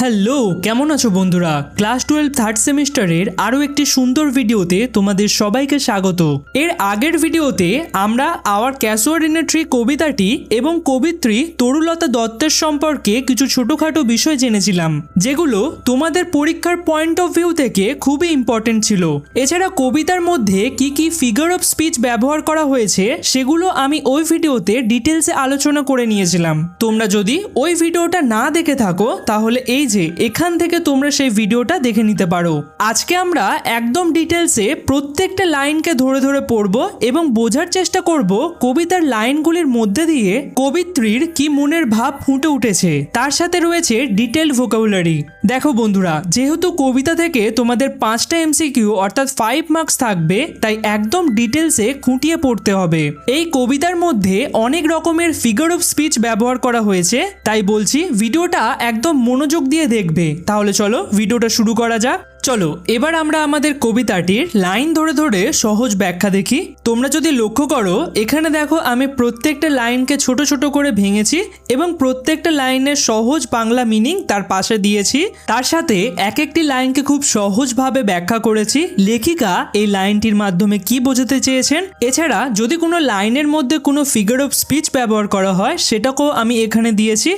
Hello, কেমন আছো বন্ধুরা? ক্লাস টুয়েলভ থার্ড সেমিস্টারের আরও একটি সুন্দর ভিডিওতে তোমাদের সবাইকে স্বাগত। এর আগের ভিডিওতে আমরা আওয়ার ক্যাসুয়ার ইন ট্রি কবিতাটি এবং কবিত্রী তরুলতা দত্তের সম্পর্কে কিছু ছোটোখাটো বিষয় জেনেছিলাম, যেগুলো তোমাদের পরীক্ষার পয়েন্ট অফ ভিউ থেকে খুবই ইম্পর্টেন্ট ছিল। এছাড়া কবিতার মধ্যে কি কি ফিগার অফ স্পিচ ব্যবহার করা হয়েছে, সেগুলো আমি ওই ভিডিওতে ডিটেলসে আলোচনা করে নিয়েছিলাম। তোমরা যদি ওই ভিডিওটা না দেখে থাকো, তাহলে এই যে এখান থেকে তোমরা সেই ভিডিওটা দেখে নিতে পারো। আজকে আমরা একদম ডিটেলসে প্রত্যেকটা লাইনকে ধরে ধরে পড়ব এবং বোঝার চেষ্টা করব কবিতার লাইনগুলির মধ্যে দিয়ে কবিত্রীর কি মনের ভাব ফুটে উঠেছে। তার সাথে রয়েছে ডিটেল ভোকাবুলারি দেখো বন্ধুরা, যেহেতু কবিতা থেকে তোমাদের পাঁচটা এমসিকিউ অর্থাৎ ফাইভ মার্কস থাকবে, তাই একদম ডিটেলসে খুঁটিয়ে পড়তে হবে। এই কবিতার মধ্যে অনেক রকমের ফিগার অফ স্পিচ ব্যবহার করা হয়েছে, তাই বলছি, ভিডিওটা একদম মনোযোগ দিয়ে দেখবে। তাহলে চলো ভিডিওটা শুরু করা যাক। চলো, এবার আমরা আমাদের কবিতাটির লাইন ধরে ধরে সহজ ব্যাখ্যা দেখি। তোমরা যদি লক্ষ্য করো, এখানে দেখো আমি প্রত্যেকটা লাইনকে ছোট ছোট করে ভেঙেছি এবং প্রত্যেকটা লাইনের সহজ বাংলা মিনিং তার পাশে দিয়েছি। তার সাথে এক একটি লাইনকে খুব সহজভাবে ব্যাখ্যা করেছি। লেখিকা এই লাইনটির মাধ্যমে কি বোঝাতে চেয়েছেন? এছাড়া যদি কোনো লাইনের মধ্যে কোনো ফিগার অফ স্পিচ ব্যবহার করা হয়, সেটাকেও আমি এখানে দিয়েছি।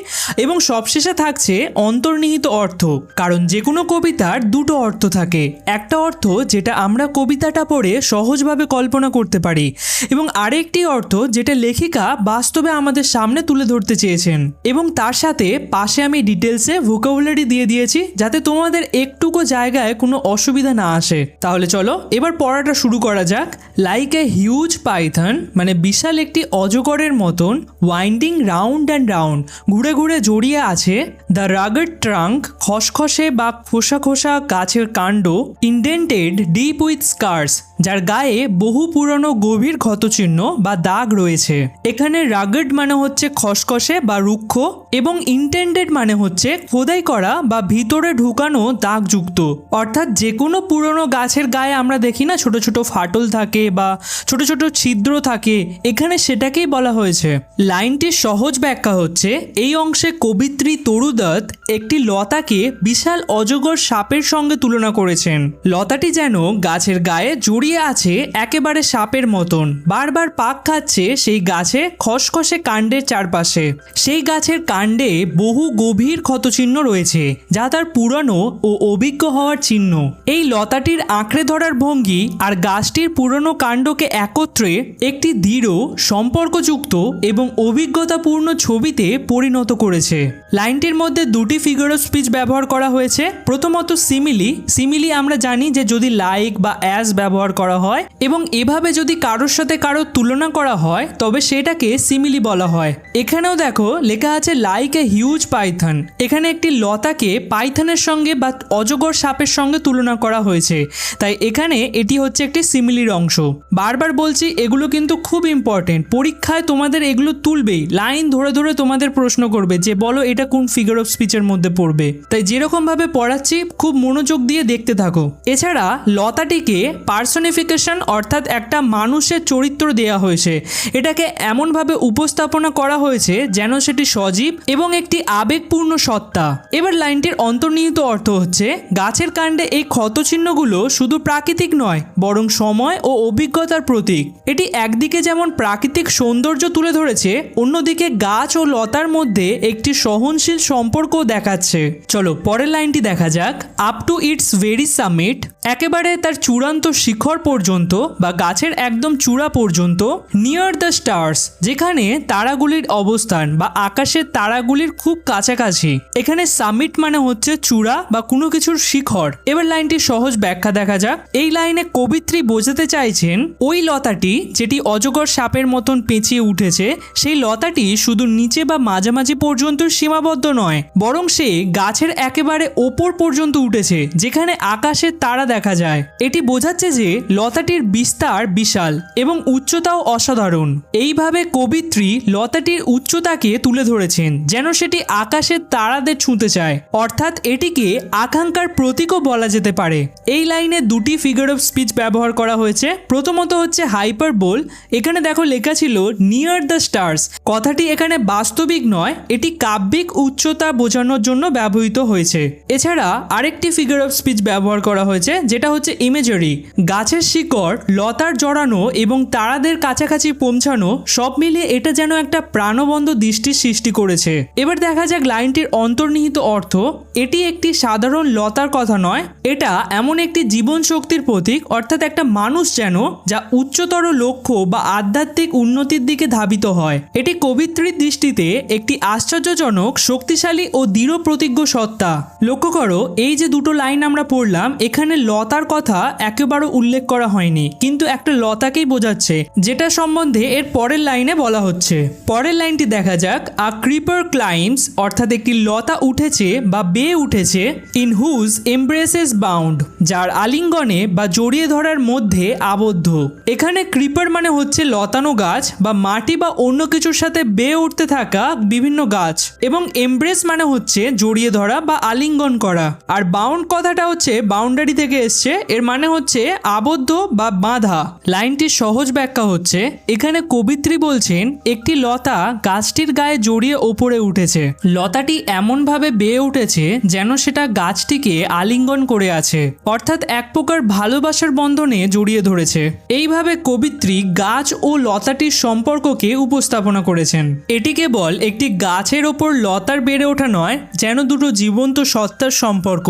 এবং সবশেষে থাকছে অন্তর্নিহিত অর্থ, কারণ যে কোনো কবিতার দুটো অর্থ থাকে। একটা অর্থ যেটা আমরা কবিতাটা পড়ে সহজভাবে কল্পনা করতে পারি এবং আরেকটি অর্থ যেটা লেখিকা বাস্তবে আমাদের সামনে তুলে ধরতে চেয়েছেন। এবং তার সাথে পাশে আমি ডিটেলসে ভোকাবুলারি দিয়ে দিয়েছি যাতে তোমাদের একটুকু জায়গায় কোনো অসুবিধা না আসে। তাহলে চলো, এবার পড়াটা শুরু করা যাক। লাইক এ হিউজ পাইথন মানে বিশাল একটি অজগরের মতন ওয়াইন্ডিং রাউন্ড অ্যান্ড রাউন্ড ঘুরে ঘুরে জড়িয়ে আছে দ্য রাগড ট্রাঙ্ক খসখসে বা খোসা খোসা গাছের কাণ্ড ইন্ডেন্টেড ডিপ উইথ স্কার্স যার গায়ে বহু পুরনো গভীর ক্ষতচিহ্ন বা দাগ রয়েছে। এখানে রাগড মানে হচ্ছে খসখসে বা রুক্ষ এবং ইন্টেন্ডেড মানে হচ্ছে খোদাই করা বা ভিতরে ঢুকানো দাগযুক্ত। অর্থাৎ যে কোনো পুরনো গাছের গায়ে আমরা দেখি না, ছোট ছোট ফাটল থাকে বা ছোট ছোট ছিদ্র থাকে। এখানে সেটাকেই বলা হয়েছে। লাইনটির সহজ ব্যাখ্যা হচ্ছে, এই অংশে কবিত্রী তরুদত্ত একটি লতাকে বিশাল অজগর সাপের সঙ্গে তুলনা করেছেন। লতাটি যেন গাছের গায়ে জড়িয়ে আছে একেবারে সাপের মতন। বারবার পাক খাচ্ছে সেই গাছে খসখসে কাণ্ডের চারপাশে। সেই গাছের কাণ্ডে বহু গভীর ক্ষতচিহ্ন রয়েছে, যা তার পুরানো ও অভিজ্ঞ হওয়ার চিহ্ন। এই লতাটির আঁকড়ে ধরার ভঙ্গি আর গাছটির পুরনো কাণ্ডকে একত্রে একটি দৃঢ়, সম্পর্কযুক্ত এবং অভিজ্ঞতাপূর্ণ ছবিতে পরিণত করেছে। লাইনটির মধ্যে দুটি ফিগার অফ স্পিচ ব্যবহার করা হয়েছে। প্রথমত সিমিলি সিমিলি আমরা জানি যে যদি লাইক বা অ্যাজ ব্যবহার করা হয় এবং এভাবে যদি কারোর সাথে কারোর তুলনা করা হয়, তবে সেটাকে সিমিলি বলা হয়। এখানেও দেখো, লেখা আছে লাইক এ হিউজ পাইথন এখানে একটি লতাকে পাইথনের সঙ্গে বা অজগর সাপের সঙ্গে তুলনা করা হয়েছে। তাই এখানে এটি হচ্ছে একটি সিমিলির অংশ। বারবার বলছি, এগুলো কিন্তু খুব ইম্পর্টেন্ট পরীক্ষায় তোমাদের এগুলো তুলবেই। লাইন ধরে ধরে তোমাদের প্রশ্ন করবে যে, বলো এটা কোন ফিগার অফ স্পিচের মধ্যে পড়বে। তাই যেরকমভাবে পড়াচ্ছি, খুব মনোযোগ দিয়ে দেখতে থাকো। এছাড়া লতাটিকে পার্সনিফিকেশন অর্থাৎ একটা মানুষের চরিত্র দেওয়া হয়েছে। এটাকে এমনভাবে উপস্থাপনা করা হয়েছে যেন সেটি সজীব এবং একটি আবেগপূর্ণ সত্তা। এবার লাইনটির অন্তর্নিহিত অর্থ হচ্ছে, গাছের কাণ্ডে এই ক্ষতচিহ্নগুলো শুধু প্রাকৃতিক নয়, বরং সময় ও অভিজ্ঞতার প্রতীক। এটি একদিকে যেমন প্রাকৃতিক সৌন্দর্য তুলে ধরেছে, অন্যদিকে গাছ ও লতার মধ্যে একটি সহনশীল সম্পর্ক দেখাচ্ছে। চলো, পরের লাইনটি দেখা যাক। Up to its very summit একেবারে তার চূড়ান্ত শিখর পর্যন্ত বা গাছের একদম চূড়া পর্যন্ত নিয়ার দ্য স্টার্স যেখানে তারাগুলির অবস্থান বা আকাশের তারাগুলির খুব কাছাকাছি। এখানে সামিট মানে হচ্ছে চূড়া বা কোনো কিছুর শিখর। এবার লাইনটি সহজ ব্যাখ্যা দেখা যাক। এই লাইনে কবিত্রী বোঝাতে চাইছেন, ওই লতাটি যেটি অজগর সাপের মতন পেঁচিয়ে উঠেছে, সেই লতাটি শুধু নিচে বা মাঝামাঝি পর্যন্ত সীমাবদ্ধ নয়, বরং সে গাছের একেবারে ওপর পর্যন্ত উঠেছে, যেখানে যেখানে আকাশের তারা দেখা যায়। এটি বোঝাচ্ছে যে লতাটির বিস্তার বিশাল এবং উচ্চতাও অসাধারণ। এইভাবে কবিত্রী লতাটির উচ্চতাকে তুলে ধরেছেন, যেন সেটি আকাশের তারাদের ছুঁতে চায়। অর্থাৎ এটিকে আকাঙ্ক্ষার প্রতীকও বলা যেতে পারে। এই লাইনে দুটি ফিগার অফ স্পিচ ব্যবহার করা হয়েছে। প্রথমত হচ্ছে হাইপার বোল এখানে দেখো লেখা ছিল নিয়ার দ্য স্টার্স কথাটি এখানে বাস্তবিক নয়, এটি কাব্যিক উচ্চতা বোঝানোর জন্য ব্যবহৃত হয়েছে। এছাড়া আরেকটি ফিগার অফ স্পিচ ব্যবহার করা হয়েছে, যেটা হচ্ছে ইমেজারি গাছের শিকড়, লতার জড়ানো এবং তারাদের কাছাকাছি পৌঁছানো, সব মিলিয়ে এটা যেন একটা প্রাণবন্ধ দৃষ্টির সৃষ্টি করেছে। এবার দেখা যাক লাইনটির অন্তর্নিহিত অর্থ। এটি একটি সাধারণ লতার কথা নয়, এটা এমন একটি জীবন শক্তির প্রতীক, অর্থাৎ একটা মানুষ যেন, যা উচ্চতর লক্ষ্য বা আধ্যাত্মিক উন্নতির দিকে ধাবিত হয়। এটি কবিত্রীর দৃষ্টিতে একটি আশ্চর্যজনক, শক্তিশালী ও দৃঢ় প্রতিজ্ঞ সত্তা। লক্ষ্য করো, এই যে দুটো লাইন আমরা পড়লাম, এখানে লতার কথা একেবারে উল্লেখ করা হয়নি। কিন্তু একটা লতাকেই বোঝাচ্ছে, যেটা সম্বন্ধে এর পরের লাইনে বলা হচ্ছে। পরের লাইনটি দেখা যাক। আ ক্রিপার ক্লাইমস অর্থাৎ একটি লতা উঠেছে বা বেয়ে উঠেছে ইন হুজ এমব্রেসেস বাউন্ড যার আলিঙ্গনে বা জড়িয়ে ধরার মধ্যে আবদ্ধ। এখানে ক্রিপার মানে হচ্ছে লতানো গাছ বা মাটি বা অন্য কিছুর সাথে বেয়ে উঠতে থাকা বিভিন্ন গাছ। এবং এমব্রেস মানে হচ্ছে জড়িয়ে ধরা বা আলিঙ্গন করা। আর বাউন্ড কথাটা হচ্ছে বাউন্ডারি থেকে এসছে, এর মানে হচ্ছে আবদ্ধ বা বাঁধা। লাইনটির সহজ ব্যাখ্যা হচ্ছে, এখানে কবিত্রী বলছেন, একটি লতা গাছটির গায়ে জড়িয়ে ওপরে উঠেছে। লতাটি এমনভাবে বেয়ে উঠেছে যেন সেটা গাছটিকে আলিঙ্গন করে আছে। অর্থাৎ এক প্রকার ভালোবাসার বন্ধনে জড়িয়ে ধরেছে। এইভাবে কবিত্রী গাছ ও লতাটির সম্পর্ককে উপস্থাপনা করেছেন। এটি কেবল একটি গাছের ওপর লতার বেড়ে ওঠা নয়, যেন দুটো জীবন্ত সত্তার সম্পর্ক।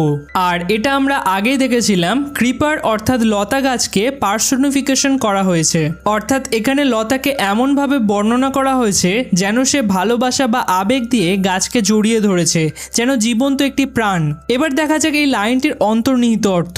আর এটা আমরা আগেই দেখেছিলাম। ক্রিপার অর্থাৎ লতা গাছকে পার্সনিফিকেশন করা হয়েছে। অর্থাৎ এখানে লতাকে এমনভাবে বর্ণনা করা হয়েছে যেন সে ভালোবাসা বা আবেগ দিয়ে গাছকে জড়িয়ে ধরেছে, যেন জীবন্ত একটি প্রাণ। এবার দেখা যাক এই লাইনটির অন্তর্নিহিত অর্থ।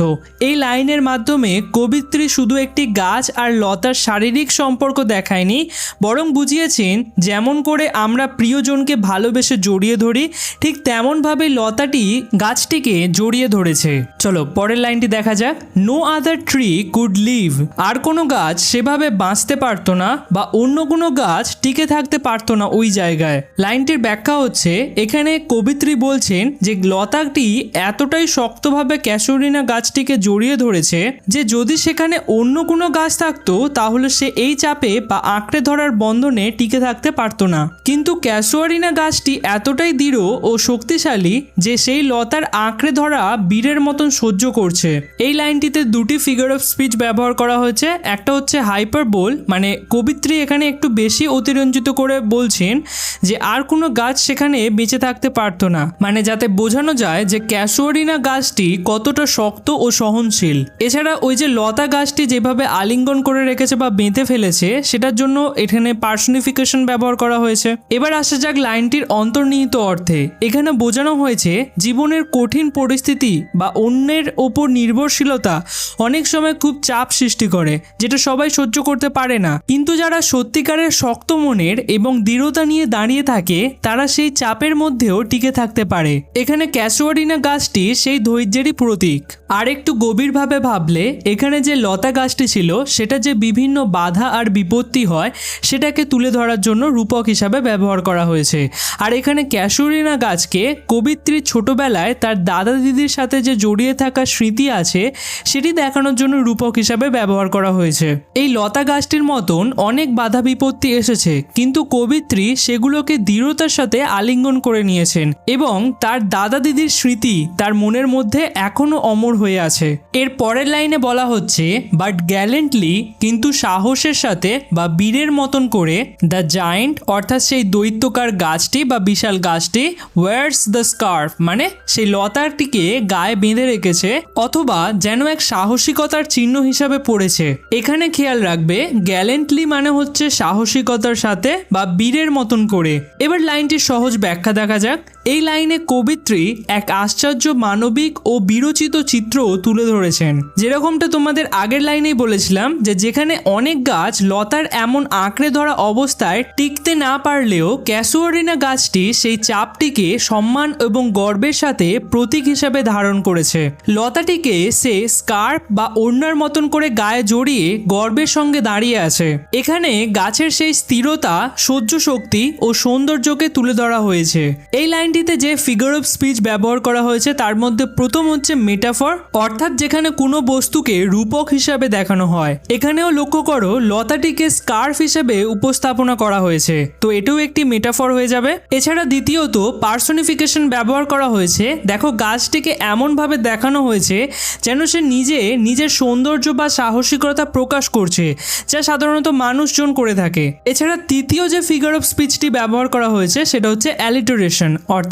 এই লাইনের মাধ্যমে কবিত্রী শুধু একটি গাছ আর লতার শারীরিক সম্পর্ক দেখায়নি, বরং বুঝিয়েছেন, যেমন করে আমরা প্রিয়জনকে ভালোবেসে জড়িয়ে ধরি, ঠিক তেমনভাবে লতাটি গাছটিকে জড়িয়ে ধরেছে। চলো, পরের লাইনটি দেখা যাক। No other tree could live আর কোনো গাছ সেভাবে বাঁচতে পারতো না বা অন্য কোনো গাছ টিকে থাকতে পারতো না ওই জায়গায়। লাইনটির ব্যাখ্যা হচ্ছে, এখানে কবিত্রী বলছেন যে লতাটি এতটাই শক্তভাবে ক্যাসোরিনা গাছটিকে জড়িয়ে ধরেছে যে যদি সেখানে অন্য কোনো গাছ থাকতো, তাহলে সে এই চাপে বা আঁকড়ে ধরার বন্ধনে টিকে থাকতে পারতো না। কিন্তু ক্যাসোয়ারিনা গাছটি এতটাই দৃঢ় ও শক্তিশালী যে সেই লতার আঁকড়ে ধরা বীরের মতন সহ্য করছে। এই লাইনটিতে দুটি ফিগার অফ স্পিচ ব্যবহার করা হয়েছে। একটা হচ্ছে হাইপার বোল মানে কবিত্রী এখানে একটু বেশি অতিরঞ্জিত করে বলছেন যে আর কোনো গাছ সেখানে বেঁচে থাকতে পারতো না। মানে যাতে বোঝানো যায় যে ক্যাসোয়ারিনা গাছটি কতটা শক্ত ও সহনশীল। এছাড়া ওই যে লতা গাছটি যেভাবে আলিঙ্গন করে রেখেছে বা বেঁধে ফেলেছে, সেটার জন্য এখানে পার্সনিফিকেশন ব্যবহার করা হয়েছে। এবার আসা যাক লাইনটির অন্তর্নিহিত অর্থে। এখানে বোঝানো হয়েছে জীবনের কঠিন পরিস্থিতি বা অন্যের ওপর নির্ভরশীলতা অনেক সময় খুব চাপ সৃষ্টি করে, যেটা সবাই সহ্য করতে পারে না। কিন্তু যারা সত্যিকারের শক্ত মনের এবং দৃঢ়তা নিয়ে দাঁড়িয়ে থাকে, তারা সেই চাপের মধ্যেও টিকে থাকতে পারে। এখানে ক্যাসোয়ারিনা গাছটি সেই ধৈর্যেরই প্রতীক। আর একটু গভীরভাবে ভাবলে, এখানে যে লতা গাছটি ছিল, সেটা যে বিভিন্ন বাধা আর বিপত্তি হয়, সেটাকে তুলে ধরার জন্য রূপক হিসাবে ব্যবহার করা হয়েছে। আর এখানে ক্যাসুরিনা গাছকে কবিত্রীর ছোটবেলায় তার দাদা দিদির সাথে যে জড়িয়ে থাকা স্মৃতি আছে, সেটি দেখানোর জন্য রূপক হিসাবে ব্যবহার করা হয়েছে। এই লতা গাছটির মতন অনেক বাধা বিপত্তি এসেছে, কিন্তু কবিত্রী সেগুলোকে দৃঢ়তার সাথে আলিঙ্গন করে নিয়েছেন এবং তার দাদা দিদির স্মৃতি তার মনের মধ্যে এখনও অমর হয়ে আছে। এর পরের লাইনে বলা হচ্ছে, বাট গ্যালেন্টলি, কিন্তু সাহসের সাথে বা বীরের মতন করে, দ্য জায়েন্ট, অর্থাৎ সেই দৈত্যকার গাছটি বা বিশাল গাছটি ওয়ার্স দ্য স্কার্ফ মানে সেই লতারটিকে গায়ে বেঁধে রেখেছে অথবা যেন এক সাহসিকতার চিহ্ন হিসাবে পড়েছে। এখানে খেয়াল রাখবে, গ্যালেন্টলি মানে হচ্ছে সাহসিকতার সাথে বা বীরের মতন করে। এবার লাইনটির সহজ ব্যাখ্যা দেখা যাক। এই লাইনে কবিত্রী এক আশ্চর্য মানবিক ও বিরচিত চিত্র তুলে ধরেছেন। যেরকমটা তোমাদের আগের লাইনেই বলেছিলাম যে যেখানে অনেক গাছ লতার এমন আঁকড়ে ধরা অবস্থায় টিকতে না পারলেও ক্যাসুয়ারিনা গাছটি সেই চাপটিকে সম্মান এবং গর্বের সাথে প্রতীক হিসাবে ধারণ করেছে। লতাটিকে সে স্কার্ফ বা ওড়নার মতন করে গায়ে জড়িয়ে গর্বের সঙ্গে দাঁড়িয়ে আছে। এখানে গাছের সেই স্থিরতা সহ্য শক্তি ও সৌন্দর্যকে তুলে ধরা হয়েছে। এই লাইনটিতে যে ফিগার অফ স্পিচ ব্যবহার করা হয়েছে, তার মধ্যে প্রথম হচ্ছে মেটাফর অর্থাৎ যেখানে কোনো বস্তুকে রূপক হিসাবে দেখানো হয়। এখানেও লক্ষ্য করো, লতাটিকে স্কার্ফ হিসেবে উপস্থাপনা করা হয়েছে। তো এটাও একটি মেটাফর হয়ে যাবে। এছাড়া দ্বিতীয়ত পার্সোনিফিকেশন ব্যবহার করা হয়েছে। দেখো, গাছটিকে এমনভাবে দেখানো হয়েছে যেন সে নিজে নিজের সৌন্দর্য বা সাহসিকতা প্রকাশ করছে, যা সাধারণত মানুষজন করে থাকে। এছাড়া তৃতীয় যে ফিগার অফ স্পিচটি ব্যবহার করা হয়েছে, সেটা হচ্ছে অ্যালিটোরেশন অর্থাৎ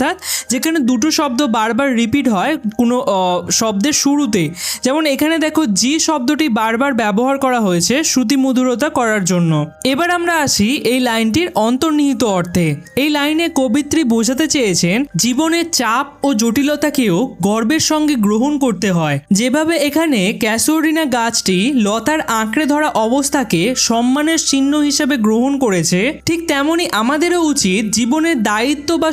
যেখানে দুটো শব্দ বারবার রিপিট হয় কোনো শব্দের শুরুতে। যেমন এখানে দেখো জি শব্দটি বারবার ব্যবহার করা হয়েছে শ্রুতি মধুরতা করার জন্য। এবার আমরা আসি এই লাইনটির অন্তর্নিহিত অর্থে। এই লাইনে কবিত্রী বোঝাতে চেয়েছেন জীবনের চাপ ও জটিলতাকেও গর্বের সঙ্গে গ্রহণ করতে হয়। যেভাবে এখানে ক্যাসোরিনা গাছটি লতার আঁকড়ে ধরা অবস্থাকে সম্মানের চিহ্ন হিসেবে গ্রহণ করেছে, ঠিক তেমনি আমাদেরও উচিত জীবনের দায়িত্ব বা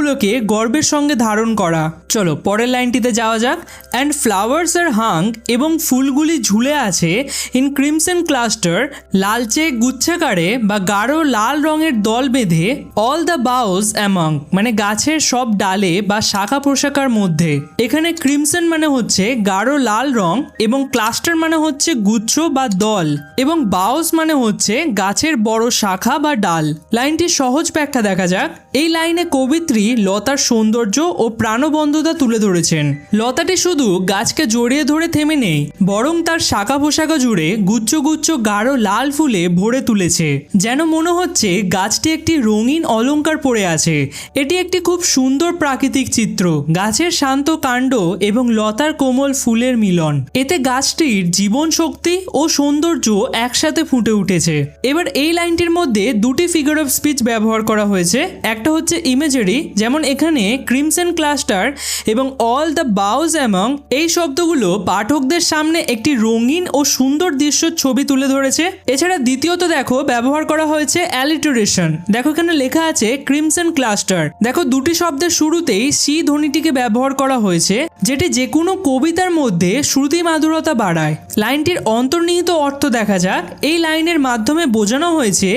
সম্পর্কগুলোকে গর্বের সঙ্গে ধারণ করা। চলো, পরের লাইনটিতে যাওয়া যাক। অ্যান্ড ফ্লাওয়ার্স আর হাং এবং ফুলগুলি ঝুলে আছে ইন ক্রিমসন ক্লাস্টার লালচে গুচ্ছাকারে বা গাঢ় লাল রঙের দল বেঁধে অল দ্য বাউস অ্যামং মানে গাছের সব ডালে বা শাখা প্রশাখার মধ্যে। এখানে ক্রিমসন মানে হচ্ছে গাঢ় লাল রং এবং ক্লাস্টার মানে হচ্ছে গুচ্ছ বা দল এবং বাউস মানে হচ্ছে গাছের বড় শাখা বা ডাল। লাইনটির সহজ ব্যাখ্যা দেখা যাক। এই লাইনে কবিত্রী লতার সৌন্দর্য ও প্রাণবন্ধতা তুলে ধরেছেন। লতাটি শুধু গাছকে জড়িয়ে ধরে থেমে নেই, বরং তার শাখা পোশাকা জুড়ে গুচ্ছ গুচ্ছ গাঢ় লাল ফুলে ভরে তুলেছে। যেন মনে হচ্ছে গাছটি একটি রঙিন অলংকার পড়ে আছে। এটি একটি খুব সুন্দর প্রাকৃতিক চিত্র। গাছের শান্ত কাণ্ড এবং লতার কোমল ফুলের মিলন। এতে গাছটির জীবন শক্তি ও সৌন্দর্য একসাথে ফুটে উঠেছে। এবার এই লাইনটির মধ্যে দুটি ফিগার অফ স্পিচ ব্যবহার করা হয়েছে। একটা হচ্ছে ইমেজারি যেমন এখানে ক্রিমসন ক্লাস্টার এবং অল দ্য বাউজ অ্যামং এই শব্দগুলো পাঠকদের সামনে একটি রঙিন ও সুন্দর দৃশ্যর ছবি তুলে ধরেছে। এছাড়া দ্বিতীয়ত দেখো, ব্যবহার করা হয়েছে অ্যালিটোরেশন দেখো এখানে লেখা আছে ক্রিমসন ক্লাস্টার দেখো দুটি শব্দের শুরুতেই সি ধ্বনিটিকে ব্যবহার করা হয়েছে, যেটি যে কোনো কবিতার মধ্যে শ্রুতি মাধুরতা বাড়ায়। লাইনটির অন্তর্নিহিত অর্থ দেখা যাক। এই লাইনের মাধ্যমে বোঝানো হয়েছে,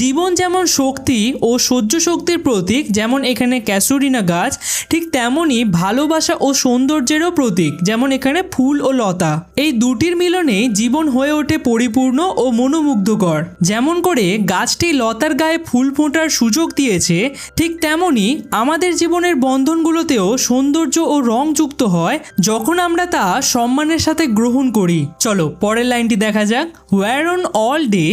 জীবন যেমন শক্তি ও সহ্য শক্তির প্রতীক, যেমন এখানে ক্যাসুরিনা গাছ ঠিক তেমনই ভালোবাসা ও সৌন্দর্যেরও প্রতীক, যেমন এখানে ফুল ও লতা। এই দুটির মিলনে জীবন হয়ে ওঠে পরিপূর্ণ ও মনোমুগ্ধকর। যেমন করে গাছটি লতার গায়ে ফুল ফোটার সুযোগ দিয়েছে, ঠিক তেমনি আমাদের জীবনের বন্ধনগুলোতেও সৌন্দর্য ও রং যুক্ত হয় যখন আমরা তা সম্মানের সাথে গ্রহণ করি। চলো, পরের লাইনটি দেখা যাক। হোয়ার অন অল ডে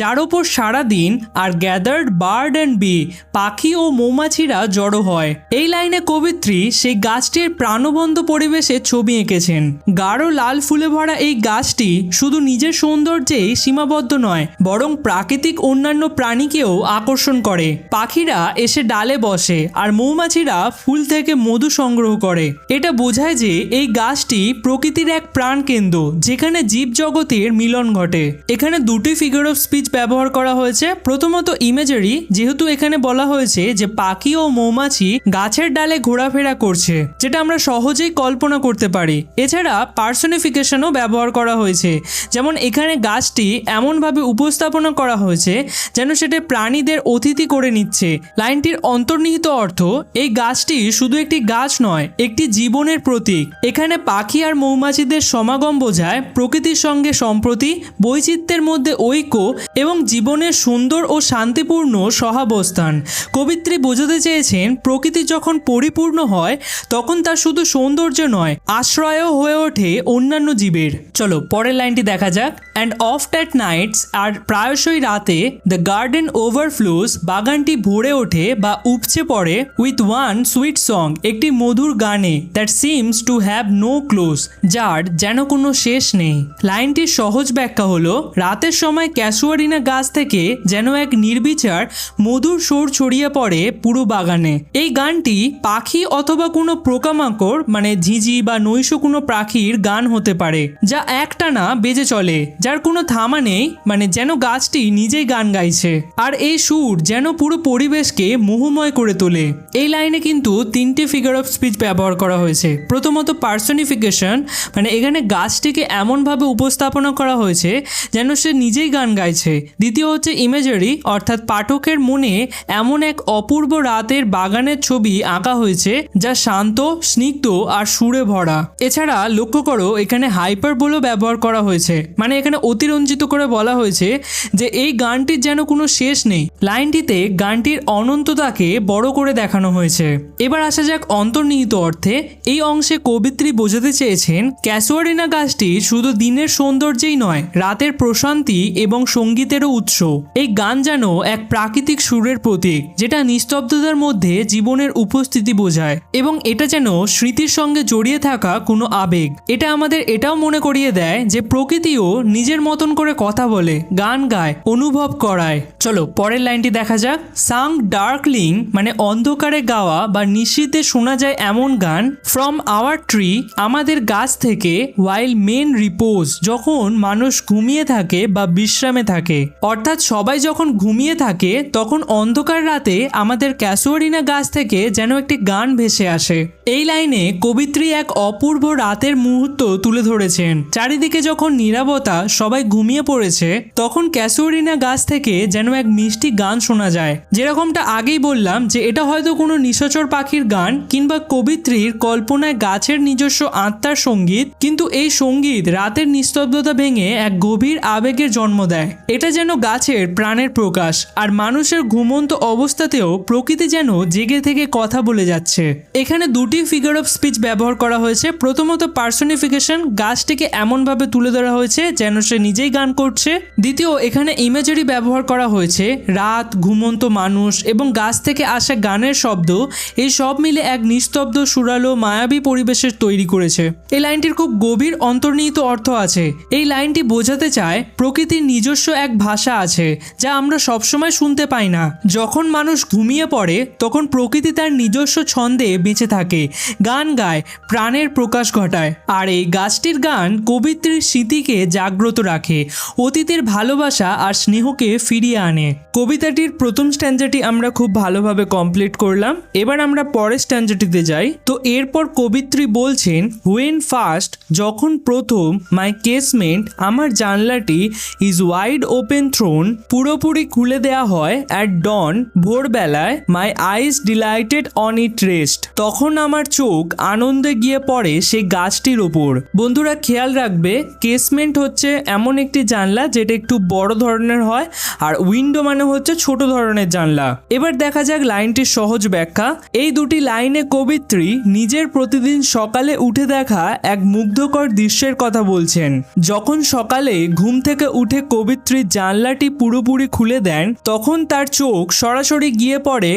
যার ওপর সারাদিন আর গ্যাদার্ড বার্ড অ্যান্ড বি পাখি ও মৌমাছিরা জড়ো হয়। এই লাইনে কবিত্রী সেই গাছটির প্রাণবন্ত পরিবেশে ছবি এঁকেছেন। গাঢ় লাল ফুলে ভরা এই গাছটি শুধু নিজের সৌন্দর্যেই সীমাবদ্ধ নয়, বরং প্রাকৃতিক অন্যান্য প্রাণীকেও আকর্ষণ করে। পাখিরা এসে ডালে বসে আর মৌমাছিরা ফুল থেকে মধু সংগ্রহ করে। এটা বোঝায় যে এই গাছটি প্রকৃতির এক প্রাণকেন্দ্র, যেখানে জীবজগতের মিলন ঘটে। এখানে দুটি ফিগার অফ স্পিচ ব্যবহার করা হয়েছে। প্রথমত ইমেজারি যেহেতু এখানে বলা হয়েছে যে পাখি ও মৌমাছি গাছের ডালে ঘোরাফেরা করছে, যেটা আমরা সহজেই কল্পনা করতে পারি। এছাড়া পার্সনিফিকেশনও ব্যবহার করা হয়েছে, যেমন এখানে গাছটি এমনভাবে উপস্থাপনা করা হয়েছে যেন সেটা প্রাণীদের অতিথি করে নিচ্ছে। লাইনটির অন্তর্নিহিত অর্থ, এই গাছটি শুধু একটি গাছ নয়, একটি জীবনের প্রতীক। এখানে পাখি আর মৌমাছিদের সমাগম বোঝায় প্রকৃতির সঙ্গে সম্প্রতি বৈচিত্র্যের মধ্যে ঐক্য এবং জীবনের সুন্দর ও শান্তিপূর্ণ সহাবস্থান। কবিত্রী বোঝাতে চেয়েছেন প্রকৃতি যখন পরিপূর্ণ হয়, তখন তা শুধু সৌন্দর্য নয়, আশ্রয়ও হয়ে ওঠে অন্যান্য জীবের। চলো, পরের লাইনটি দেখা যাক। অ্যান্ড অফ অ্যাট নাইটস আর প্রায়শই রাতে দ্য গার্ডেন ওভারফ্লোস বাগানটি ভরে ওঠে বা উপচে পড়ে উইথ ওয়ান সুইট সং একটি মধুর গানে that seems to have no close যার যেন কোনো শেষ নেই। লাইনটির সহজ ব্যাখ্যা হলো, রাতের সময় ক্যাসুয়ারিনা গাছ থেকে যেন এক নির্বিচার মধুর সুর ছড়িয়ে পড়ে পুরো বাগানে। এই গানটি পাখি অথবা কোনো পোকামাকড় মানে ঝিঝি বা নৈশ কোনো পাখির গান হতে পারে, যা একটানা বেজে চলে, যার কোনো থামা নেই মানে যেন গাছটি নিজেই গান গাইছে। আর এই সুর যেন পুরো পরিবেশকে মোহময় করে তোলে। এই লাইনে কিন্তু তিনটে ফিগার অফ স্পিচ ব্যবহার করা হয়েছে। প্রথমত পার্সনিফিকেশন মানে এখানে গাছটিকে এমনভাবে উপস্থাপনা করা হয়েছে যেন সে নিজেই গান গাইছে। দ্বিতীয় হচ্ছে ইমেজারি অর্থাৎ পাঠকের মনে এমন এক অপূর্ব রাতের বাগানের ছবি আঁকা হয়েছে যা শান্ত, স্নিগ্ধ আর সুরে ভরা। এছাড়া লক্ষ্য করো, এখানে হাইপার বলেও ব্যবহার করা হয়েছে। মানে এখানে অতিরঞ্জিত করে বলা হয়েছে যে এই গানটির যেন কোনো শেষ নেই। লাইনটিতে গানটির অনন্ততাকে বড় করে দেখানো হয়েছে। এবার আসা যাক অন্তর্নিহিত অর্থে। এই অংশে কবিত্রী বোঝাতে চেয়েছেন, ক্যাসোয়ারিনা গাছটি শুধু দিনের সৌন্দর্যেই নয়, রাতের প্রশান্তি এবং সঙ্গীতেরও উৎস। এই গান যেন এক প্রাকৃতিক সুরের প্রতীক, যেটা নিস্তব্ধতার মধ্যে জীবনের উপস্থিতি বোঝায় এবং এটা যেন স্মৃতির সঙ্গে জড়িয়ে থাকা কোনো আবেগ। এটা আমাদের এটাও মনে করিয়ে দেয় যে প্রকৃতিও নিজের মতন করে কথা বলে, গান গায়, অনুভব করায়। চলো, পরের লাইনটি দেখা যাক। সাং ডার্কলিং মানে অন্ধকারে গাওয়া বা নিশীতে শোনা যায় এমন গান ফ্রম আওয়ার ট্রি আমাদের গাছ থেকে ওয়াইল মেন রিপোজ যখন মানুষ ঘুমিয়ে থাকে বা বিশ্রামে থাকে। অর্থাৎ সবাই যখন ঘুমিয়ে থাকে, তখন অন্ধকার রাতে আমাদের ক্যাসোয়ারিনা গাছ থেকে যেন একটি গান ভেসে আসে। এই লাইনে কবিত্রী এক অপূর্ব রাতের মুহূর্ত তুলে ধরেছেন। চারিদিকে যখন নীরবতা সবাই ঘুমিয়ে পড়েছে, তখন ক্যাসোরিনা গাছ থেকে যেন এক মিষ্টি গান শোনা যায়। যেরকমটা আগেই বললাম যে এটা হয়তো কোনো নিশাচর পাখির গান কিংবা কবিত্রীর কল্পনায় গাছের নিজস্ব আত্মার সংগীত, কিন্তু এই সংগীত রাতের নিস্তব্ধতা ভেঙে এক গভীর আবেগের জন্ম দেয়। এটা যেন গাছের প্রাণের প্রকাশ, আর মানুষের ঘুমন্ত অবস্থাতেও প্রকৃতি যেন জেগে থেকে কথা বলে যাচ্ছে। এখানে দুটি ফিগার অফ স্পিচ ব্যবহার করা হয়েছে। প্রথমত পার্সনিফিকেশন গাছটিকে এমনভাবে তুলে ধরা হয়েছে যেন সে নিজেই গান করছে। দ্বিতীয়, এখানে ইমেজারি ব্যবহার করা হয়েছে। রাত, ঘুমন্ত মানুষ এবং গাছ থেকে আসা গানের শব্দ, এই সব মিলে এক নিস্তব্ধ, সুরালো, মায়াবী পরিবেশের তৈরি করেছে। এই লাইনটির খুব গভীর অন্তর্নিহিত অর্থ আছে। এই লাইনটি বোঝাতে চায়, প্রকৃতির নিজস্ব এক ভাষা আছে, যা আমরা সবসময় শুনতে পাই না। যখন মানুষ ঘুমিয়ে পড়ে, তখন প্রকৃতি তার নিজস্ব ছন্দে বেঁচে থাকে, গান গায়, প্রাণের প্রকাশ ঘটায়, আর এই গাছটির গান কবিত্রীর স্মৃতিকে জাগ্রত রাখে, অতীতের ভালোবাসা আর স্নেহকে ফিরিয়ে আনে। কবিতাটির প্রথম স্ট্যান্ডাটি আমরা খুব ভালোভাবে কমপ্লিট করলাম। এবার আমরা পরের স্ট্যান্ডাটিতে যাই। তো এরপর কবিত্রী বলছেন হুয়েন ফার্স্ট যখন প্রথম মাই কেসমেন্ট আমার জানলাটি ইজ ওয়াইড ওপেন থ্রোন পুরোপুরি খুলে দেয়া হয় অ্যাট ডন ভোরবেলায় my eyes delighted on it rest তখন আমার চোখ আনন্দে গিয়ে পড়ে সেই গাছটির ওপর বন্ধুরা, খেয়াল রাখবে কেসমেন্ট হচ্ছে এমন একটি জানলা যেটা একটু বড় ধরনের হয় আর উইন্ডো মানে হচ্ছে ছোট ধরনের জানলা। এবার দেখা যাক লাইনটির সহজ ব্যাখ্যা। এই দুটি লাইনে কবিত্রী নিজের প্রতিদিন সকালে উঠে দেখা এক মুগ্ধকর দৃশ্যের কথা বলছেন। যখন সকালে ঘুম থেকে উঠে কবিত্রীর জানলাটি পুরোপুরি খুলে দেন, তখন তার চোখ সরাসরি গিয়ে পড়ে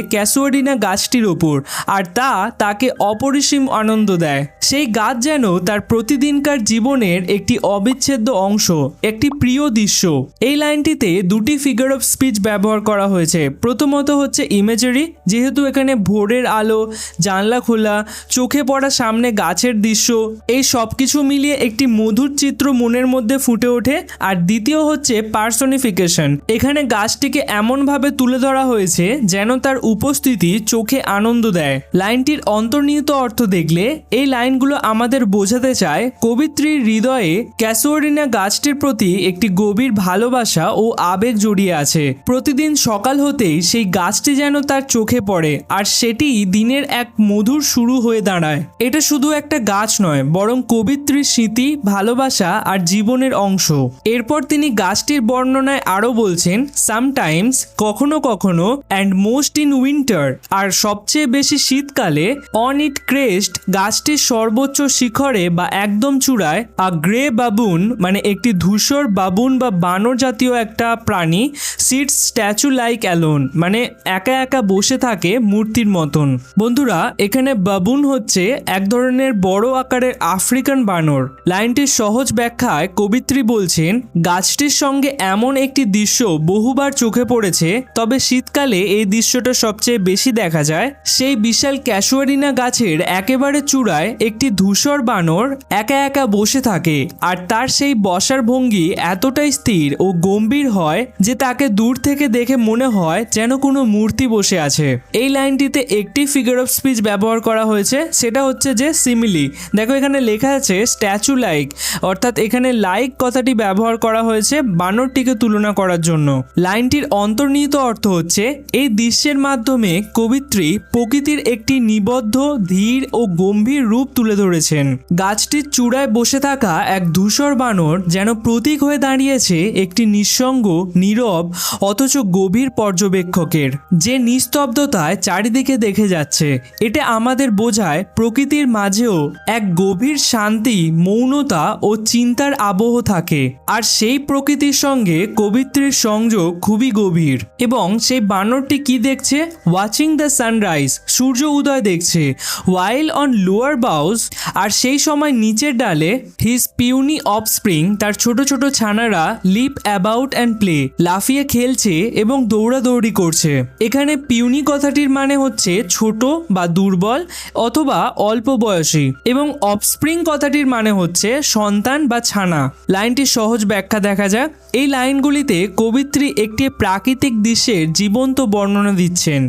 ক্যাসুয়াডিনা গাছটির ওপর, আর তা তাকে অপরিসীম আনন্দ দেয়। সেই গাছ যেন তার প্রতিদিনকার জীবনের একটি অবিচ্ছেদ্য অংশ, একটি প্রিয় দৃশ্য। এই লাইনটিতে দুটি ফিগার অফ স্পিচ ব্যবহার করা হয়েছে। প্রথমত হচ্ছে ইমেজারি যেহেতু এখানে ভোরের আলো, জানলা খোলা, চোখে পড়া সামনে গাছের দৃশ্য, এই সব কিছু মিলিয়ে একটি মধুর চিত্র মনের মধ্যে ফুটে ওঠে। আর দ্বিতীয় হচ্ছে পার্সনিফিকেশন এখানে গাছটিকে এমনভাবে তুলে ধরা হয়েছে যেন তার উপস্থিতি চোখে আনন্দ দেয়। লাইনটির অন্তর্নিহিত অর্থ দেখলে এই লাইনগুলো আমাদের বোঝাতে চায় কবিত্রীর হৃদয়ে ক্যাসোরিনা গাছটির প্রতি একটি গভীর ভালোবাসা ও আবেগ জড়িয়ে আছে। প্রতিদিন সকাল হতেই সেই গাছটি যেন তার চোখে পড়ে আর সেটি দিনের এক মধুর শুরু হয়ে দাঁড়ায়। এটা শুধু একটা গাছ নয়, বরং কবিত্রীর স্মৃতি, ভালোবাসা আর জীবনের অংশ। এরপর তিনি গাছটির বর্ণনায় আরও বলছেন সামটাইমস কখনো কখনো অ্যান্ড মোস্ট ইন উইন্টার আর সবচেয়ে বেশি শীতকালে অন ইট ক্রেস্ট গাছটির সর্বোচ্চ শিখরে বা একদম চূড়ায় আ গ্রে বাবুন মানে একটি ধূসর বাবুন বা বানর জাতীয় একটা প্রাণী সিটস স্ট্যাচু লাইক অ্যালোন মানে একা একা বসে থাকে মূর্তির মতন। বন্ধুরা, এখানে বাবুন হচ্ছে এক ধরনের বড় আকারের আফ্রিকান বানর। লাইনটির সহজ ব্যাখ্যায় কবিত্রী বলছেন, গাছটির সঙ্গে এমন একটি দৃশ্য বহুবার চোখে পড়েছে, তবে শীতকালে এই দৃশ্যটা সবচেয়ে বেশি দেখা যায়, সেই বিশাল ক্যাশুয়ারিনা গাছের একেবারে চূড়ায় একটি ধূসর বানর একা একা বসে থাকে আর তার সেই বসার ভঙ্গি এতটাই স্থির ও গম্ভীর হয় যে তাকে দূর থেকে দেখে মনে হয় যেন কোনো মূর্তি বসে আছে। এই লাইনটিতে একটি ফিগার অফ স্পিচ ব্যবহার করা হয়েছে, সেটা হচ্ছে যে সিমিলি দেখো এখানে লেখা আছে স্ট্যাচু লাইক অর্থাৎ এখানে লাইক কথাটি ব্যবহার করা হয়েছে বানরটিকে তুলনা করার জন্য। লাইনটির অন্তর্নিহিত অর্থ হচ্ছে, এই দৃশ্যের মাধ্যমে কবিত্রী প্রকৃতির একটি নিবদ্ধ, ধীর ও গম্ভীর রূপ তুলে ধরেছেন। গাছটির চূড়ায় বসে থাকা এক ধূসর বানর যেন প্রতীক হয়ে দাঁড়িয়েছে একটি নিঃসঙ্গ, নীরব, অথচ গভীর পর্যবেক্ষকের। যে নিস্তব্ধতায় চারিদিকে দেখে যাচ্ছে, এটা আমাদের বোঝায় প্রকৃতির মাঝেও এক গভীর শান্তি, মৌনতা ও চিন্তার আবহ থাকে। আর সেই প্রকৃতির সঙ্গে কবিত্রীর সংযোগ খুবই গভীর। এবং সেই বানরটি কি দেখছে? ওয়াচিং দ্য সানরাইজ সূর্য উদয় দেখছে। ওয়াইল অন লোয়ার বাউস আর সেই সময় নিচের ডালে হিজ পিউনি অফ স্প্রিং তার ছোট ছোট ছানারা লিপ অ্যাবাউট অ্যান্ড প্লে লাফিয়ে খেলছে এবং দৌড়াদৌড়ি করছে। এখানে পিউনি কথাটির মানে হচ্ছে ছোট বা দুর্বল অথবা অল্প বয়সী, এবং অফস্প্রিং কথাটির মানে হচ্ছে সন্তান বা ছানা। লাইনটির সহজ ব্যাখ্যা দেখা যাক। এই লাইনগুলিতে কবিত্রী একটি প্রাকৃতিক দৃশ্যের জীবন্ত বর্ণনা দিচ্ছেন।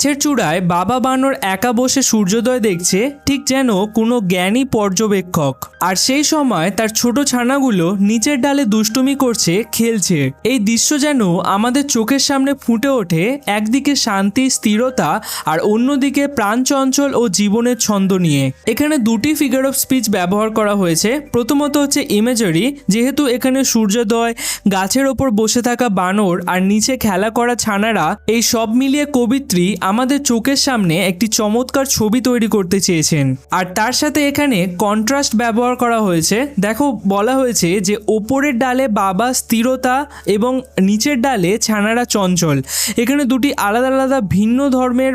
গাছের চূড়ায় বাবা বানর একা বসে সূর্যোদয় দেখছে, ঠিক যেন কোনো জ্ঞানী পর্যবেক্ষক। আর সেই সময় তার ছোট ছানাগুলো নিচের ডালে দুষ্টুমি করছে, খেলছে। এই দৃশ্য যেন আমাদের চোখের সামনে ফুটে ওঠে, একদিকে শান্তি, স্থিরতা, আর অন্যদিকে প্রাণ চঞ্চল ও জীবনের ছন্দ নিয়ে। এখানে দুটি ফিগার অফ স্পিচ ব্যবহার করা হয়েছে। প্রথমত হচ্ছে ইমেজারি যেহেতু এখানে সূর্যোদয়, গাছের ওপর বসে থাকা বানর আর নিচে খেলা করা ছানারা, এই সব মিলিয়ে কবিত্রী আমাদের চোখের সামনে একটি চমৎকার ছবি তৈরি করতে চেয়েছেন। আর তার সাথে এখানে কন্ট্রাস্ট ব্যবহার করা হয়েছে। দেখো, বলা হয়েছে যে ওপরের ডালে বাবা স্থিরতা এবং নিচের ডালে ছানারা চঞ্চল। এখানে দুটি আলাদা আলাদা ভিন্ন ধর্মের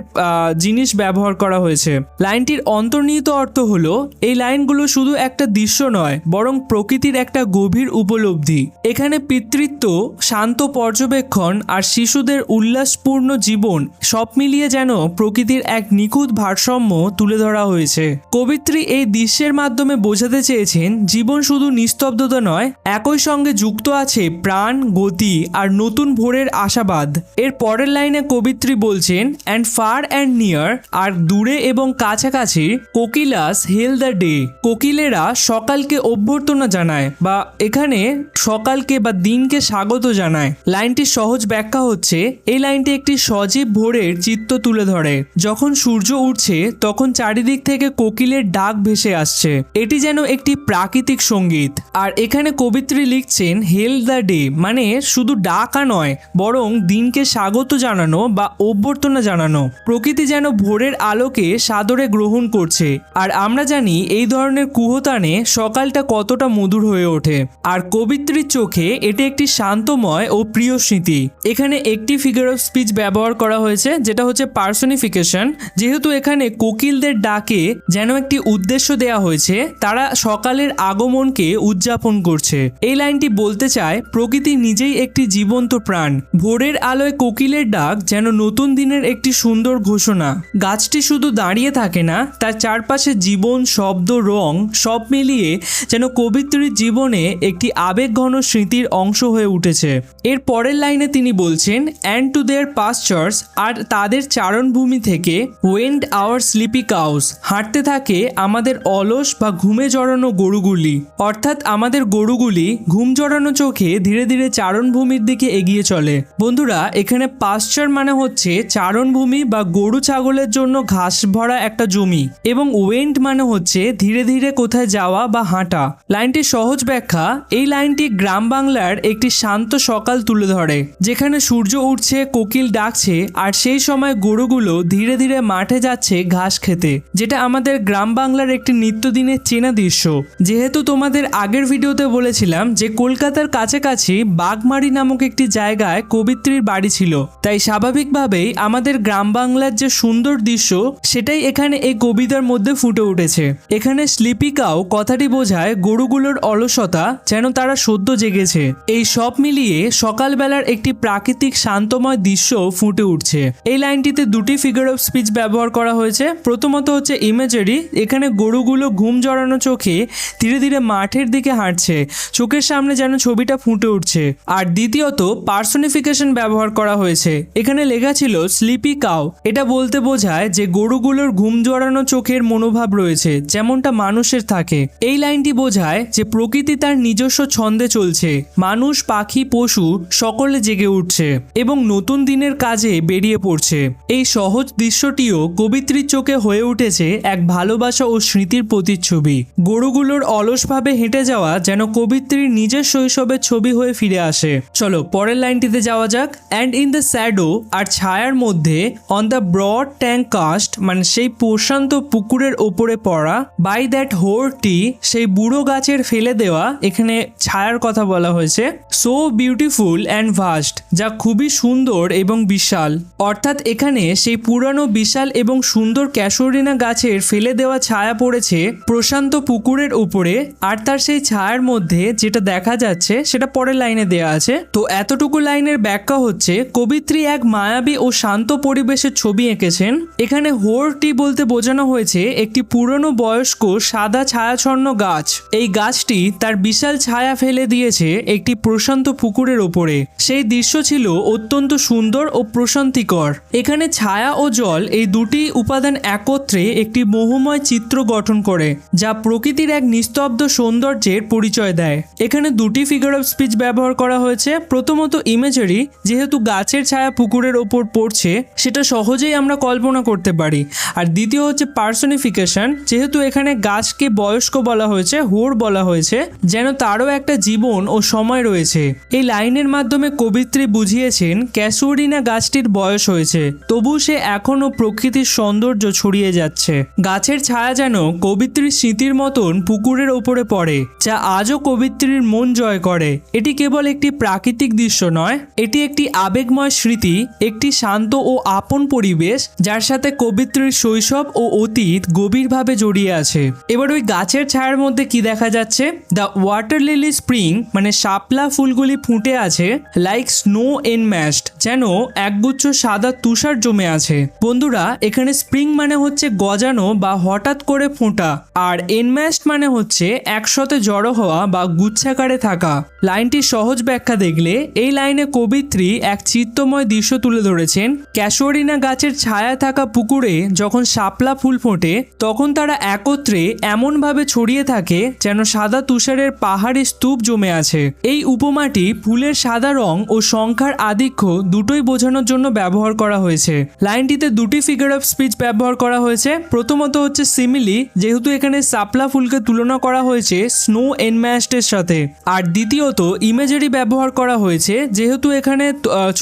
জিনিস ব্যবহার করা হয়েছে। লাইনটির অন্তর্নিহিত অর্থ হলো, এই লাইনগুলো শুধু একটা দৃশ্য নয়, বরং প্রকৃতির একটা গভীর উপলব্ধি। এখানে পিতৃত্ব, শান্ত পর্যবেক্ষণ আর শিশুদের উল্লাসপূর্ণ জীবন সব মিলিয়ে যেন প্রকৃতির এক নিখুঁত ভারসাম্য তুলে ধরা হয়েছে। কবিত্রী এই দৃশ্যের মাধ্যমে বোঝাতে চেয়েছেন, জীবন শুধু নিস্তব্ধতা নয়, একই সঙ্গে যুক্ত আছে প্রাণ, গতি আর নতুন ভোরের আশাবাদ। এর পরের লাইনে কবিত্রী বলছেন অ্যান্ড ফার অ্যান্ড নিয়ার আর দূরে এবং কাছাকাছি কোকিলাস হেল দ্য ডে কোকিলেরা সকালকে অভ্যর্থনা জানায় বা এখানে সকালকে বা দিনকে স্বাগত জানায়। লাইনটির সহজ ব্যাখ্যা হচ্ছে, এই লাইনটি একটি সজীব ভোরের চিত্ত তুলে ধরে। যখন সূর্য উঠছে, তখন চারিদিক থেকে কোকিলের ডাক ভেসে আসছে। এটি যেন একটি প্রাকৃতিক সংগীত। আর এখানে কবিত্রী লিখছেন হেল দ্য ডে মানে শুধু ডাকা নয়, বরং দিনকে স্বাগত জানানো বা অভ্যর্থনা জানানো। প্রকৃতি যেন ভোরের আলোকে সাদরে গ্রহণ করছে। আর আমরা জানি, এই ধরনের কুহতানে সকালটা কতটা মধুর হয়ে ওঠে। আর কবিত্রীর চোখে এটি একটি শান্তময় ও প্রিয় স্মৃতি। এখানে একটি ফিগার অফ স্পিচ ব্যবহার করা হয়েছে, যেটা হচ্ছে পার্সনিফিকেশন যেহেতু এখানে কোকিলদের ডাকে যেন একটি উদ্দেশ্য দেয়া হয়েছে, তারা সকালের আগমনকে উদযাপন করছে। এই লাইনটি বলতে চায়, প্রকৃতি নিজেই একটি জীবন্ত প্রাণ। ভোরের আলোয় কোকিলের ডাক যেন নতুন দিনের একটি সুন্দর ঘোষণা। গাছটি শুধু দাঁড়িয়ে থাকে না, তার চারপাশে জীবন, শব্দ, রং সব মিলিয়ে যেন কবিত্রীর জীবনে একটি আবেগঘন স্মৃতির অংশ হয়ে উঠেছে। এর পরের লাইনে তিনি বলছেন অ্যান্ড টু দেয়ার পাস্টার্স আর তাদের চারণভূমি থেকে ওয়েন্ড আওয়ার স্লিপি কাউস হাঁটতে থাকে আমাদের অলস বা ঘুমে জড়ানো গরুগুলি। অর্থাৎ আমাদের গরুগুলি ঘুম জড়ানো চোখে ধীরে ধীরে চারণভূমির দিকে এগিয়ে চলে। বন্ধুরা, এখানে পাশ্চার মানে হচ্ছে চারণভূমি বা গরু ছাগলের জন্য ঘাস ভরা একটা জমি এবং ওয়েন্ট মানে হচ্ছে ধীরে ধীরে কোথায় যাওয়া বা হাঁটা। লাইনটির সহজ ব্যাখ্যা, এই লাইনটি গ্রাম বাংলার একটি শান্ত সকাল তুলে ধরে, যেখানে সূর্য উঠছে, কোকিল ডাকছে, আর সেই সময় গরুগুলো ধীরে ধীরে মাঠে যাচ্ছে ঘাস খেতে, যেটা আমাদের গ্রাম বাংলার একটি নিত্যদিনের চেনা দৃশ্য। যেহেতু তোমাদের আগের ভিডিওতে বলেছিলাম যে কলকাতার কাছাকাছি বাগমারি নামক একটি জায়গায় কবিত্রীর বাড়ি ছিল, তাই স্বাভাবিকভাবেই আমাদের গ্রাম বাংলার যে সুন্দর দৃশ্য, সেটাই এখানে এই কবিতার মধ্যে ফুটে উঠেছে। এখানে স্লিপিকাও কথাটি বোঝায় গরুগুলোর অলসতা যেন তারা সদ্য জেগেছে। এই সব মিলিয়ে সকালবেলার একটি প্রাকৃতিক শান্তময় দৃশ্য ফুটে উঠছে। এই লাইনটি লাইনটিতে দুটি ফিগার অফ স্পিচ ব্যবহার করা হয়েছে। প্রথমত হচ্ছে ইমেজারি এখানে গরুগুলো ঘুম জড়ানো চোখে ধীরে ধীরে মাঠের দিকে হাঁটছে, চোখের সামনে যেন ছবিটা ফুটে উঠছে। আর দ্বিতীয়ত পার্সোনিফিকেশন ব্যবহার করা হয়েছে। এখানে লেখা ছিল স্লিপি কাউ এটা বলতে বোঝায় যে গরুগুলোর ঘুম জড়ানো চোখের মনোভাব রয়েছে, যেমনটা মানুষের থাকে। এই লাইনটি বোঝায় যে প্রকৃতি তার নিজস্ব ছন্দে চলছে। মানুষ, পাখি, পশু সকলে জেগে উঠছে এবং নতুন দিনের কাজে বেরিয়ে পড়ছে। এই সহজ দৃশ্যটিও কবিত্রীর চোখে হয়ে উঠেছে এক ভালোবাসা ও স্মৃতির প্রতিচ্ছবি। গরুগুলোর অলসভাবে হেঁটে যাওয়া যেন কবিত্রীর নিজের শৈশবের ছবি হয়ে ফিরে আসে। চলো, পরের লাইনটিতে যাওয়া যাক। অ্যান্ড ইন দ্য স্যাডো আর ছায়ার মধ্যে on the broad tank cast মানে সেই প্রশান্ত পুকুরের ওপরে পড়া বাই দ্যাট হোরটি সেই বুড়ো গাছের ফেলে দেওয়া, এখানে ছায়ার কথা বলা হয়েছে। সো বিউটিফুল অ্যান্ড ভাস্ট যা খুবই সুন্দর এবং বিশাল। অর্থাৎ এখানে সেই পুরানো বিশাল এবং সুন্দর ক্যাশোরিনা গাছের ফেলে দেওয়া ছায়া পড়েছে প্রশান্ত পুকুরের উপরে, আর তার সেই ছায়ার মধ্যে যেটা দেখা যাচ্ছে সেটা পরের লাইনে দেয়া আছে। তো এতটুকু লাইনের ব্যাখ্যা হচ্ছে, কবিত্রী এক মায়াবী ও শান্ত পরিবেশের ছবি এঁকেছেন। এখানে হোরটি বলতে বোঝানো হয়েছে একটি পুরনো বয়স্ক সাদা ছায়াছন্ন গাছ। এই গাছটি তার বিশাল ছায়া ফেলে দিয়েছে একটি প্রশান্ত পুকুরের ওপরে সেই দৃশ্য ছিল অত্যন্ত সুন্দর ও প্রশান্তিকর। এখানে ছায়া ও জল এই দুটি উপাদান একত্রে একটি মোহময় চিত্র গঠন করে, যা প্রকৃতির এক নিস্তব্ধ সৌন্দর্যের পরিচয় দেয়। এখানে দুটি ফিগার অফ স্পিচ ব্যবহার করা হয়েছে। প্রথমত ইমেজারি যেহেতু গাছের ছায়া পুকুরের ওপর পড়ছে, সেটা সহজেই আমরা কল্পনা করতে পারি। আর দ্বিতীয় হচ্ছে পার্সোনিফিকেশন যেহেতু এখানে গাছকে বয়স্ক বলা হয়েছে হোর বলা হয়েছে, যেন তারও একটা জীবন ও সময় রয়েছে। এই লাইনের মাধ্যমে কবিত্রী বুঝিয়েছেন, ক্যাসুরিনা গাছটির বয়স হয়েছে। তবু সে এখনও প্রকৃতির সৌন্দর্য ছড়িয়ে যাচ্ছে। গাছের ছায়া যেন কবিত্রীর স্মৃতির মতন পুকুরের ওপরে পড়ে, যা আজও কবিত্রীর মন জয় করে। এটি কেবল একটি প্রাকৃতিক দৃশ্য নয়, এটি একটি আবেগময় স্মৃতি, একটি শান্ত ও আপন পরিবেশ, যার সাথে কবিত্রীর শৈশব ও অতীত গভীরভাবে জড়িয়ে আছে। এবার ওই গাছের ছায়ার মধ্যে কি দেখা যাচ্ছে? দ্য ওয়াটার লিলি স্প্রিং মানে শাপলা ফুলগুলি ফুটে আছে, লাইক স্নো এনম্যাশড, যেন একগুচ্ছ সাদা তুষার জমে আছে। বন্ধুরা, এখানে স্প্রিং মানে হচ্ছে গজানো বা হঠাৎ করে ফোঁটা, আর এনম্যাশড মানে হচ্ছে একসাথে জড়ো হওয়া বা গুচ্ছাকারে থাকা। লাইনটির সহজ ব্যাখ্যা দেখলে এই লাইনে কবিত্রী এক চিত্তময় দৃশ্য তুলে ধরেছেন। ক্যাশোরিনা গাছের ছায়া থাকা পুকুরে যখন শাপলা ফুল ফোটে, তখন তারা একত্রে এমনভাবে ছড়িয়ে থাকে যেন সাদা তুষারের পাহাড়ি স্তূপ জমে আছে। এই উপমাটি ফুলের সাদা রং ও সংখ্যার আধিক্য দুটোই বোঝানোর জন্য ব্যবহার করা হয়েছে। লাইনটিতে দুটি ফিগার অফ স্পিচ ব্যবহার করা হয়েছে। প্রথমত হচ্ছে সিমিলি যেহেতু এখানে সাপলা ফুলকে তুলনা করা হয়েছে স্নো এনম্যাস্টের সাথে। আর দ্বিতীয়ত ইমেজারি ব্যবহার করা হয়েছে, যেহেতু এখানে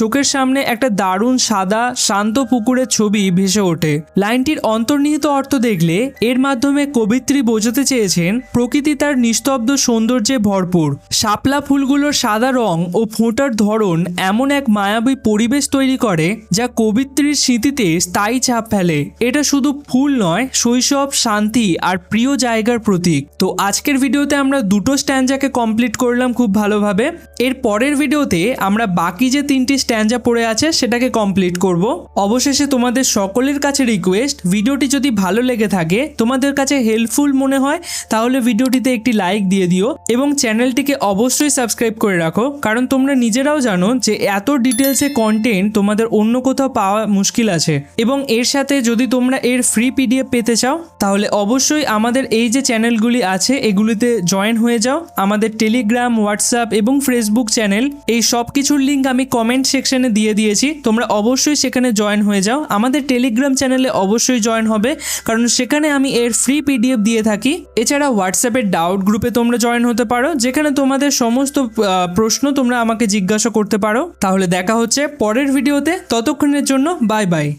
চোখের সামনে একটা দারুণ সাদা, শান্ত পুকুরের ছবি ভেসে ওঠে। লাইনটির অন্তর্নিহিত অর্থ দেখলে, এর মাধ্যমে কবিত্রী বোঝাতে চেয়েছেন, প্রকৃতি তার নিস্তব্ধ সৌন্দর্যে ভরপুর। শাপলা ফুলগুলোর সাদা রং ও ফোঁটার ধরন এমন এক মায়াবী পরিবেশ তৈরি করে, যা কবিত্রীর স্মৃতিতে স্থায়ী ছাপ ফেলে। এটা শুধু ফুল নয়, শৈশব, শান্তি আর প্রিয় জায়গার প্রতীক। তো আজকের ভিডিওতে আমরা দুটো স্ট্যান্ডাকে কমপ্লিট করলাম খুব ভালোভাবে। এর পরের ভিডিওতে আমরা বাকি যে তিনটি স্ট্যান্ডা পড়ে আছে, সেটাকে কমপ্লিট করব। অবশেষে তোমাদের সকলের কাছে রিকোয়েস্ট, ভিডিওটি যদি ভালো লেগে থাকে, তোমাদের কাছে হেল্পফুল মনে হয়, তাহলে ভিডিওটিতে একটি লাইক দিয়ে দিও এবং চ্যানেলটিকে অবশ্যই সাবস্ক্রাইব করে রাখো। কারণ তোমরা নিজেরাও জানো যে এত ডিটেলসে কন্টেন্ট তোমাদের অন্য কোথাও পাওয়া মুশকিল আছে। এবং এর সাথে যদি তোমরা এর ফ্রি পিডিএফ পেতে চাও, তাহলে অবশ্যই আমাদের এই যে চ্যানেলগুলি আছে, এগুলিতে জয়েন হয়ে যাও। আমাদের টেলিগ্রাম হোয়াটসঅ্যাপ এবং ফেসবুক চ্যানেল এই সব কিছুর লিঙ্ক আমি কমেন্ট সেকশনে দিয়ে দিয়েছি। তোমরা অবশ্যই সেখানে জয়েন হয়ে যাও। আমাদের টেলিগ্রাম চ্যানেলে অবশ্যই জয়েন হবে, কারণ সেখানে আমি এর ফ্রি পিডিএফ দিয়ে থাকি। এছাড়া হোয়াটসঅ্যাপের ডাউট গ্রুপে তোমরা জয়েন হতে পারো, যেখানে তোমাদের সমস্ত প্রশ্ন তোমরা আমাকে জিজ্ঞাসা করতে পারো। তাহলে দেখা হচ্ছে পরের ভিডিওতে ততক্ষণের জন্য বাই বাই